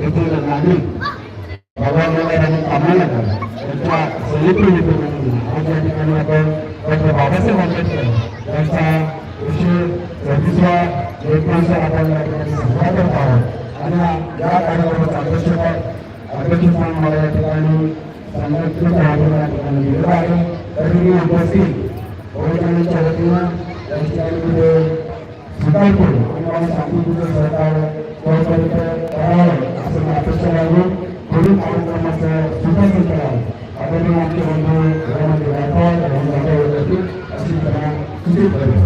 येथील नागरिक भगवान वगैरे कामाला लागला त्यांच्या सैनिकी आज या ठिकाणी आपण डॉक्टर बाबासाहेब आंबेडकर यांचा एकशे चौतीसवा जयंतीचा आपण या ठिकाणी साजरा करत आहोत आणि या कार्यक्रमाचा अध्यक्षपद अध्यक्ष म्हणून मला या ठिकाणी संघटनेच्या माध्यमातून या ठिकाणी दिलेलं आहे तरीही उपस्थित बहुजनांच्या वतीनं या ठिकाणी पुढे स्वीकार करून आणि मला सांगितलं सरकार तोपर्यंत करावं असं मी अपेक्षा लागून पुढील कार्यक्रमाचं सुशासन करावं आदरणीय आमचे बंधू घरामध्ये गायकवाड आणि जाधव येतील अशी त्यांना सूचित करेल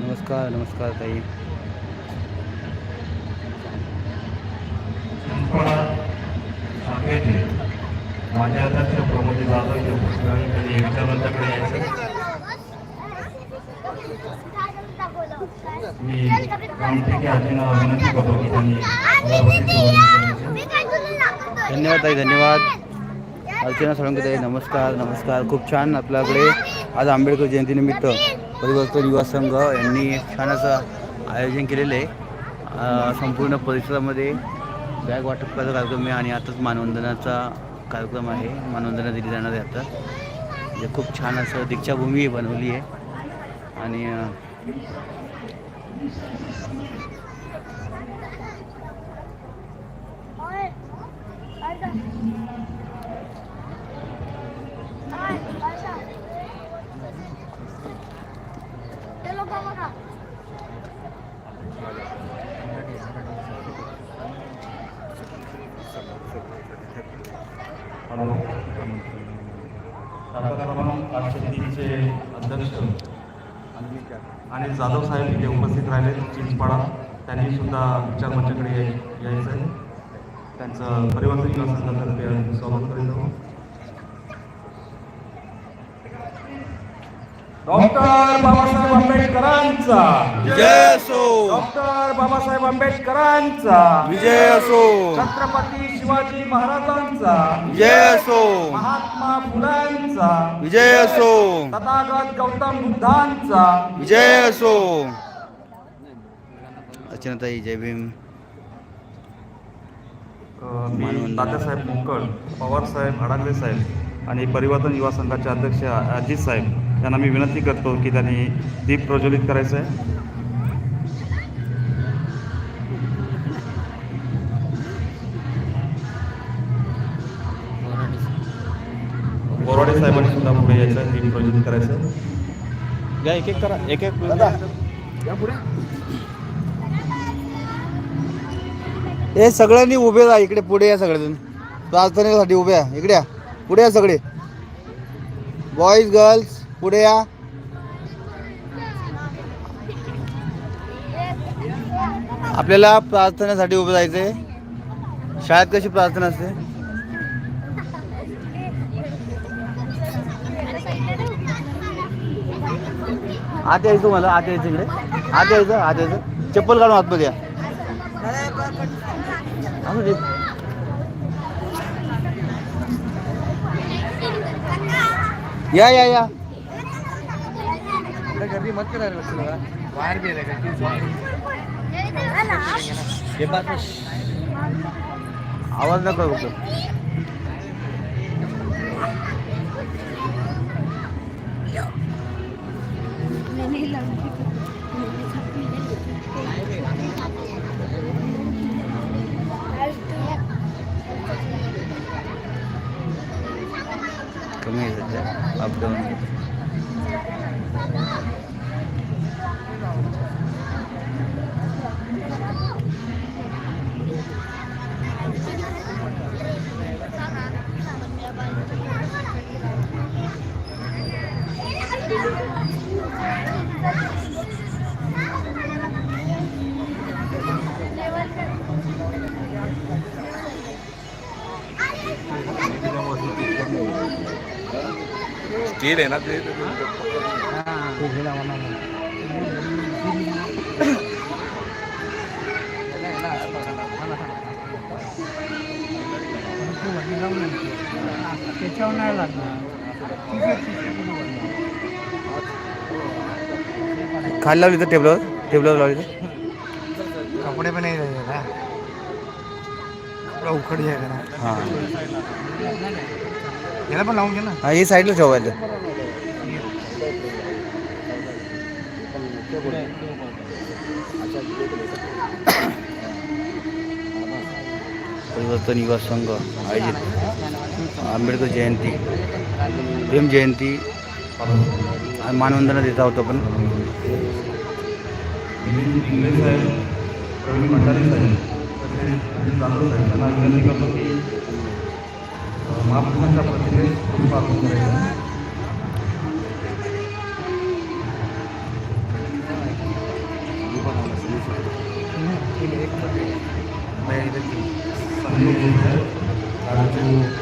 नमस्कार नमस्कार ताई। सांगायचे माझ्या अध्यक्ष प्रमोद जाधव हे पुस्तकाने कधी विचारांच्याकडे यायचं. मी आजींना विनंती करतो की त्यांनी धन्यवाद ताई धन्यवाद. अर्चना सोळंके ताई नमस्कार नमस्कार. खूप छान आपल्याकडे आज आंबेडकर जयंतीनिमित्त परिवर्तन युवा संघ यांनी छान असं आयोजन केलेलं आहे. संपूर्ण परिसरामध्ये बॅग वाटप करायचा कार्यक्रम आहे आणि आताच मानवंदनाचा कार्यक्रम आहे. मानवंदना दिली जाणार आहे आता. म्हणजे खूप छान असं दीक्षाभूमी बनवली आहे. आणि Thank you. त्यांनी सुद्धा विचार मंचाकडे याय- यायचं आहे. त्यांचं परिवर्तन संघातर्फे स्वागत करीत आहोत. डॉक्टर बाबासाहेब आंबेडकरांचा. विजय असो. डॉक्टर बाबासाहेब आंबेडकरांचा. विजय असो. छत्रपती शिवाजी महाराजांचा. विजय असो. महात्मा फुलांचा. विजय असो. तथागत गौतम बुद्धांचा. विजय असो. अर्चनाताई जय भीम. मी तात्यासाहेब मुक्कड पवारसाहेब अडागले साहेब आणि परिवर्तन युवा संघाचे अध्यक्ष अजित साहेब यांना मी विनंती करतो की त्यांनी दीप प्रज्वलित करायचं आहे. बोराडे साहेबांनी सुद्धा पुढे यायचं दीप प्रज्वलित करायचं. आहे या एक एक करा एक एक हे सगळ्यांनी उभे राहा इकडे पुढे या सगळेजण. प्रार्थनेसाठी उभे या इकडे या. पुढे या सगळे. बॉईज गर्ल्स पुढे या. आपल्याला प्रार्थनेसाठी उभं जायचंय शाळेत कशी प्रार्थना असते? आत यायचं मला आत यायचं इकडे. आत यायचं आत यायचं. चप्पल काढून आतमध्ये या. या या या. गर्दी मत करायला बाहेर आवाज नका करू done. स्टील आहे ना ते त्याच्यावर नाही लागणार खाली लावली तर टेबलावर टेबलावर लावली तर कपडे पण नाही राहिले ना उखडी आहे का हां याला पण लावून घे ना. हा हे साईडला ठेवायचं परिवर्तन युवा संघ आयोजित. आंबेडकर जयंती. भीम जयंती. आणि मानवंदना देत आहोत आपण. साहेब प्रवीण भंडारे साहेब. विनंती करतो की महापुरुषांच्या प्रतिमेस पुष्पार्पण करायचं संजय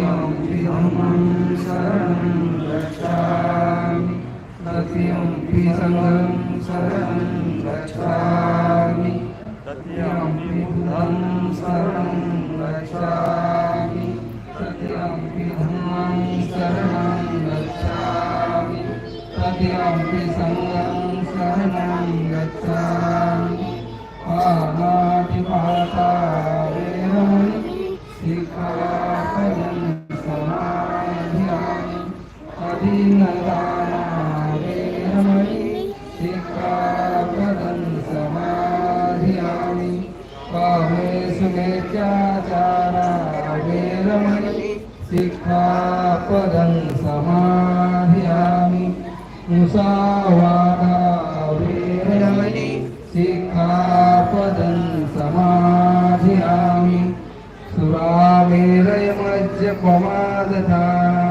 धम्मं शरणं गच्छामि तृतीयं संघं शरणं गच्छामि तृतीयं बुद्धं शरणं गच्छामि तृतीयं धम्मं शरणं गच्छामि तृतीयं संघं शरणं गच्छामि पाणातिपाता समाधियामि कामेषु मेत्याचारा वेरमणि समाधियामि मुसावादा वेरमणि समाधियामि सुरामेरयमज्जपमादधाना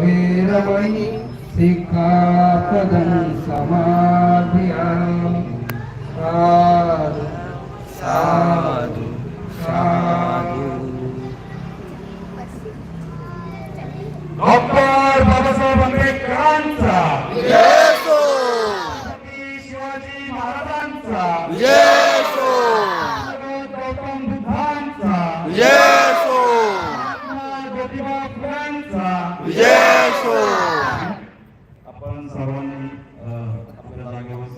वेरमणि शिखापदं समाधियामि साधु साधु। डॉक्टर बाबासाहेब आंबेडकरांचा छत्रपती शिवाजी महाराजांचा गौतम बुद्धांचा महात्मा ज्योतिबा फुलांचा आपण सर्वांनी अ, आपल्या जागेवर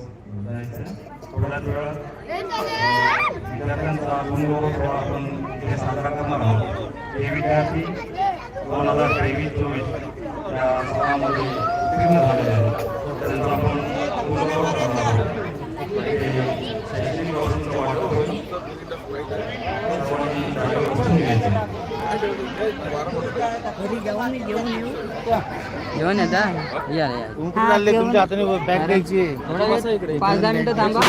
जायचं थोड्याच वेळात विद्यार्थ्यांचा गुणगौरव सोहळा आपण इथे साजरा करणार आहोत हे विद्यार्थी दोन हजार तेवीस चोवीस या सोहळ्यामध्ये उत्तीर्ण झालेले आहेत त्यांचा आपण गुणगौरव करणार आहोत हे शैक्षणिक वर्षाचं वाटप होईल सर्वांनी जागेवर बसून घ्यायचं जेवण येता या या तुमच्या हाताने बॅग द्यायची थोडा वेळ पाच दहा मिनिटं थांबा.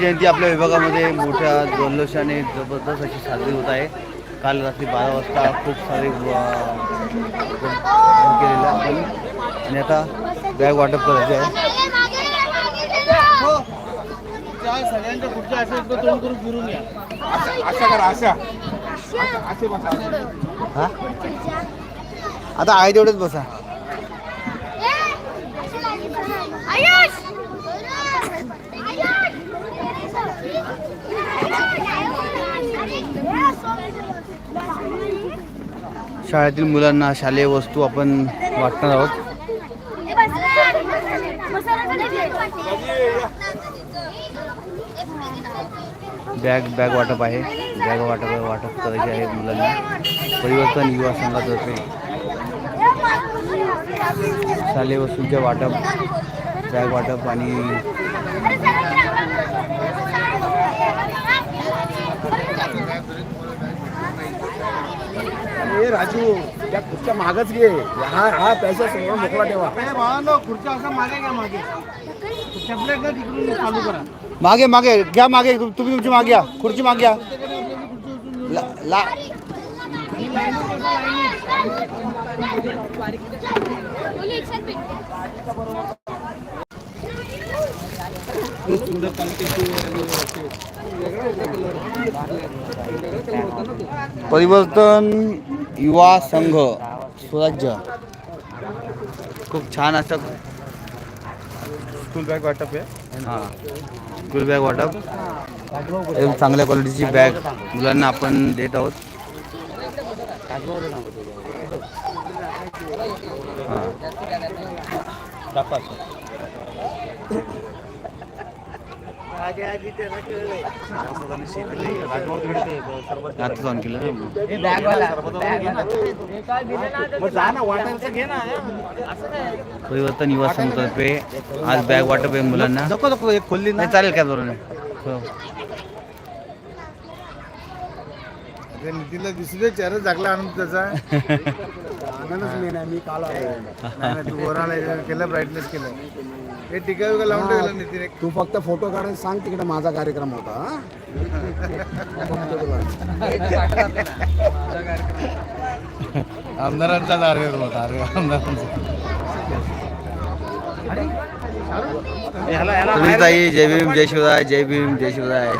जयंती आपल्या विभागामध्ये मोठ्या जल्लोषाने जबरदस्त अशी साजरी होत आहे. काल रात्री बारा वाजता खूप सारे केलेलं आहे आणि आता बॅग वाटप करायचे आहे. सगळ्यांच्या पुढच्या असे तोंड करून फिरून या. अशा करा अशा हा? आता आहे तेवढेच बसा. आयुष! शाळेतील मुलांना शालेय वस्तू आपण वाटणार आहोत. बॅग बॅग वाटप आहे. बॅग वाटप वाटप करायचे आहे मुलांना. परिवर्तन युवा संघातर्फे. शालेय वस्तूंचे वाटप बॅग वाटप आणि ए राजू त्या खुर्च्या मागच घे. हा हा पैसा सगळं मोकळा ठेवा. खुर्च्या असं मागे घ्या मागे. चालू करा. मागे मागे घ्या मागे तुम्ही तुमची मागे घ्या खुर्ची मागे घ्या. ला ला. परिवर्तन युवा संघ स्वराज्य. खूप छान असं स्कूल बॅग वाटप आहे. हां. स्कूल बॅग वाटप. एकदम चांगल्या क्वालिटीची बॅग मुलांना आपण देत आहोत. हां. आता ऑन केलं परिवर्तन युवा संघतर्फे आज बॅग वाटप आहे मुलांना. नको नको एक खोलली नाही चालेल काय बरोबर नितीनला दिसू दे चेहरा जागला आनंद त्याचा. आनंदच मेन आहे. मी काल तू केलं ब्राईटनेस केलं. हे टिका बिका लावून ठेवलं नितीन तू फक्त फोटो काढून सांग तिकडे माझा कार्यक्रम होता हा? आमदारांचा कार्यक्रम होता अरे आमदारांचा. तुम्ही ताई जय भीम जय शिवराय जय भीम जय शिवराय.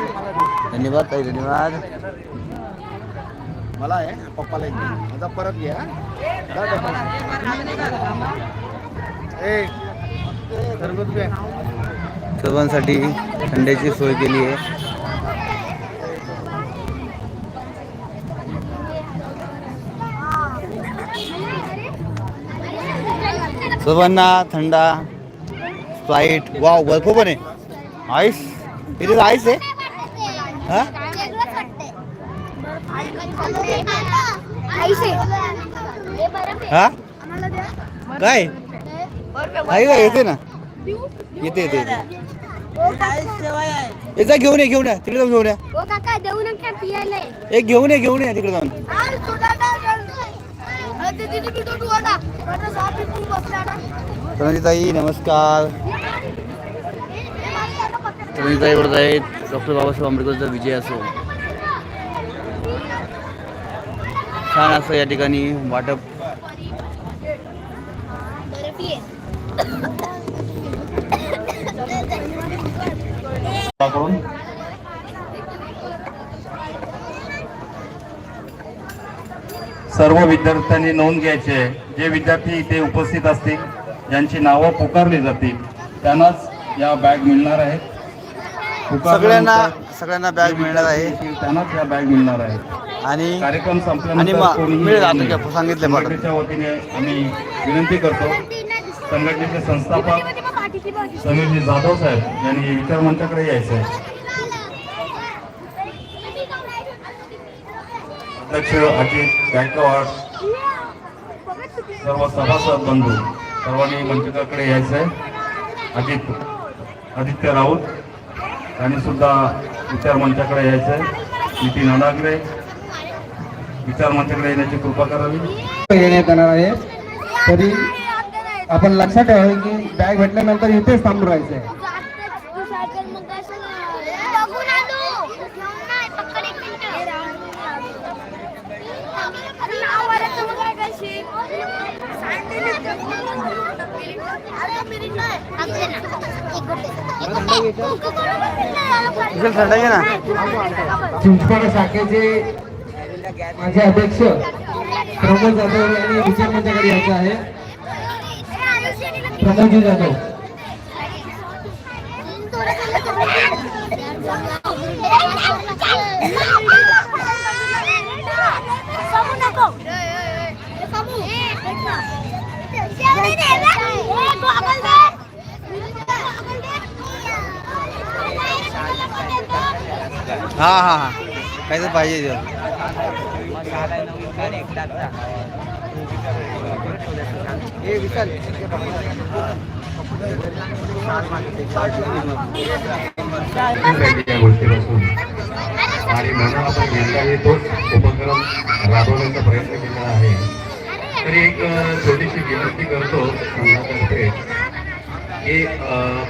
धन्यवाद ताई धन्यवाद. मला आहे पप्पाला एक आता माझा परत घ्या सर्वांसाठी थंड्याची सोय केली आहे. सर्वांना थंडा स्प्राईट वाव बर्फ पण आहे. आईस इथे आईस आहे. हा? हा काय आहे का येते ना येते येते येते याचा घेऊन ये घेऊन या तिकडे जाऊन घेऊन या ओ काका देऊ नका पियाला एक घेऊन ये घेऊन या तिकडे जाऊन तू ताई नमस्कार ताई आहेत डॉक्टर बाबासाहेब आंबेडकरचा विजय असो छान असं या ठिकाणी वाटप. करून सर्व विद्यार्थ्यांनी नोंद घ्यायची. आहे जे विद्यार्थी इथे उपस्थित असतील ज्यांची नावं पुकारली जातील त्यांनाच या बॅग मिळणार आहेत. सगळ्यांना सगळ्यांना बॅग मिळणार आहे. त्यांनाच या बॅग मिळणार आहेत आणि कार्यक्रम आणि संपल्यानंतर मिळेल आता सांगितलं. संघटनेच्या वतीने आम्ही विनंती करतो. संघटनेचे संस्थापक समीरजी जाधव साहेब यांनी विचार मंचाकडे यायचं आहे अध्यक्ष अजित गायकवाड सर्व सभासद बंधू सर्वांनी मंचकाकडे यायचं आहे अजित आदित्य राऊत यांनी सुद्धा विचार मंचाकडे यायचं आहे नितीन अडागरे विचार मंचाकडे येण्याची कृपा करावी. येण्यात येणार आहे. तरी आपण लक्षात ठेवावे की बॅग भेटल्यानंतर इथेच थांबून राहायचं आहे थंडा घे ना? चिंचवड शाखेचे माझे अध्यक्ष प्रमोद जाधव यांनी विचार यायचं आहे. प्रमोदजी जाधव. हां हां हां काय तर पाहिजे ते. या गोष्टीपासून आणि म्हणून आपण यंदाही तोच उपक्रम राबवण्याचा प्रयत्न केला आहे तरी एक अ, छोटीशी विनंती करतो संघातर्फे की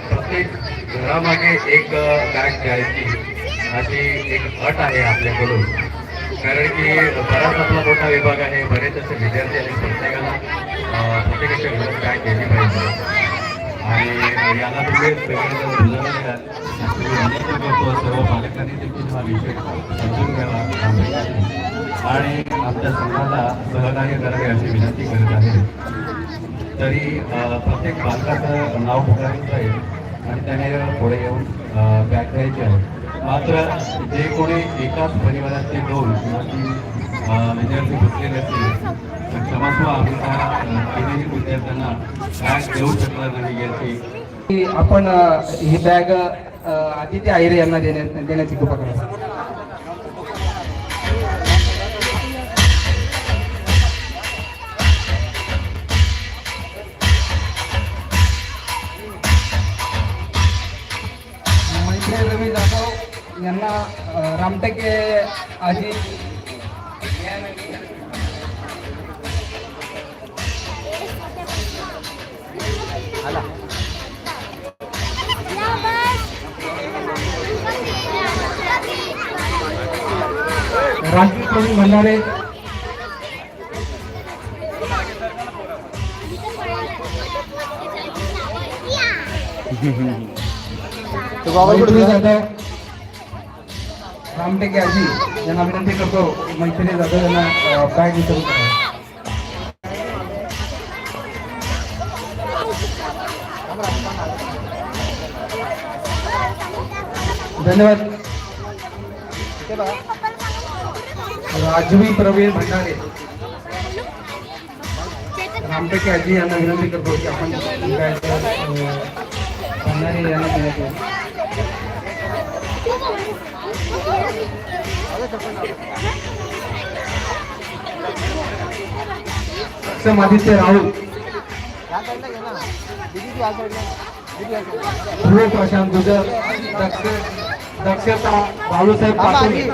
प्रत्येक घरामागे एक बॅग घ्यायची अशी एक अट आहे आपल्याकडून. कारण की बराच आपला मोठा विभाग आहे बरेच असे विद्यार्थी आहेत प्रत्येकाला प्रत्येकाच्या घरात काय केली पाहिजे. आणि याला तुम्ही सगळेजण बुजवलं करतो सर्व पालकांनी देखील हा विषय समजून घ्यावा आणि आमच्या संघाला सहकार्य करावे अशी विनंती करत आहे. तरी प्रत्येक बालकाचं नाव पुकारायचं जाईल आणि त्याने पुढे येऊन बॅग द्यायची आहे. मात्र जे कोणी एकाच परिवाराचे दोन किंवा तीन विद्यार्थी बसलेले असतील तर क्षमस्व आम्ही त्या तिन्ही विद्यार्थ्यांना बॅग देऊ शकणार नाही याची की आपण ही बॅग आदित्य आहिरे यांना देण्या देण्याची कृपा करा. जाधव यांना अ, रामटेके आजी राजू प्रवीण भंडारे. तो बाबा कुठे मैत्री गेला? रामटेके आजी यांना विनंती करतो. मैत्री जाधव यांना बॅग वितरण करा धन्यवाद. राजवी प्रवीण भंडारे. रामटेके आजी यांना विनंती करतो की आपण भंडारे यांना विनंती आदित्य राहुल. ध्रुव प्रशांत गुजर दक्ष दक्षता बाळूसाहेब पाटील.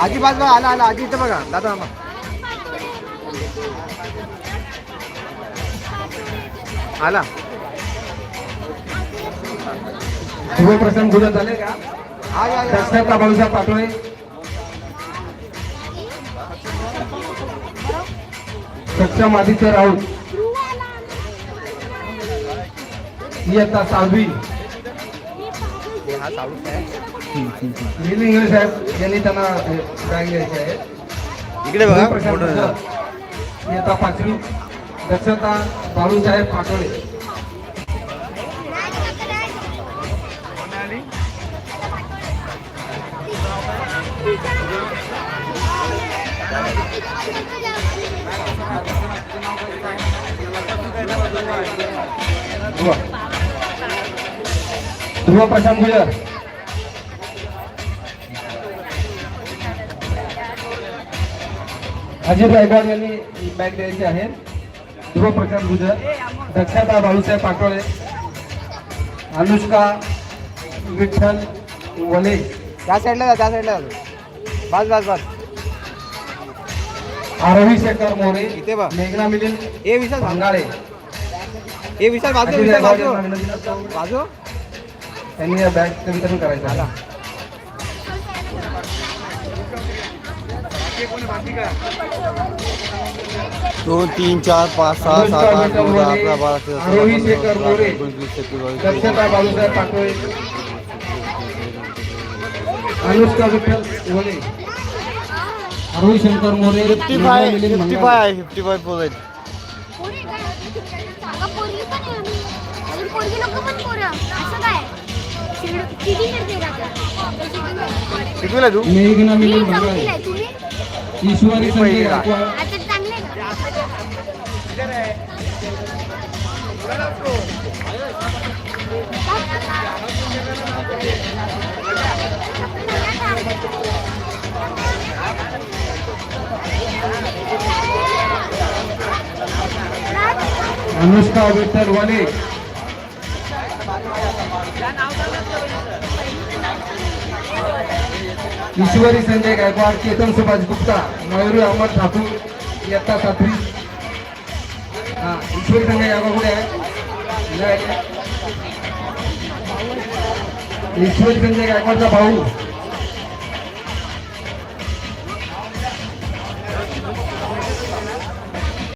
आजी. बाज बघा आला आला. आजी इथं बघा. दादा आला. प्रशांत गुजर झाले का? बाळूसाहेब पाटोळे सक्षम आदित्य राऊत. इयत्ता नील इंगळे साहेब यांनी त्यांना बॅग द्यायची आहे. इकडे बघा इयत्ता पाचवी. दक्षता बाळूसाहेब पाटोळे. ध्रुव प्रशांत गुजर. अजित गायकवाड यांनी बॅग द्यायची आहे ध्रुव प्रशांत गुजर. दक्षता बाळूसाहेब पाटोळे. अनुष्का विठ्ठल वले. त्या साईडला जा त्या साईडला बस बस बस. आरोही शेखर मोरे. मेघना मिलिंद ए विशाल. भांगाळे. ए विशाल बाजू अजित विशाल गायकवाड बाजू यांना विनंती करतो. बाजू त्यांनी या बॅगचं वितरण करायचं आहे. दोन तीन चार पाच सहा अनुष्का सात आठ विठ्ठल नऊ दहा मोरे, अकरा बारा तेरा चौदा आरोही पंधरा शेखर सोळा मोरे, एकोणीस वीस एकवीस बावीस दक्षता बाळूसाहेब पाटोळे अनुष्का विठ्ठल वले आरोही शंकर मोरे फिफ्टी मेघना five Milind fifty Bhangale. Five आहे फिफ्टी फाय पोर पोरगी नको पण पोरं. असं काय? शिड- किती करते राहतात? कितवीला तू? मेघना मी मिलिंद भांगाळे चौथीला आहे, तुम्ही? ईश्वरी संजय पहिलीला. गायकवाड आता चांगले का? अनुष्का विठ्ठल वाले ईश्वरी संजय गायकवाड केतन सुभाष गुप्ता मयुरी अहमद ठाकूर इयत्ता सातवी. हा ईश्वरी संजय गायकवाड कुठे आहे. ईश्वरी संजय गायकवाडचा भाऊ.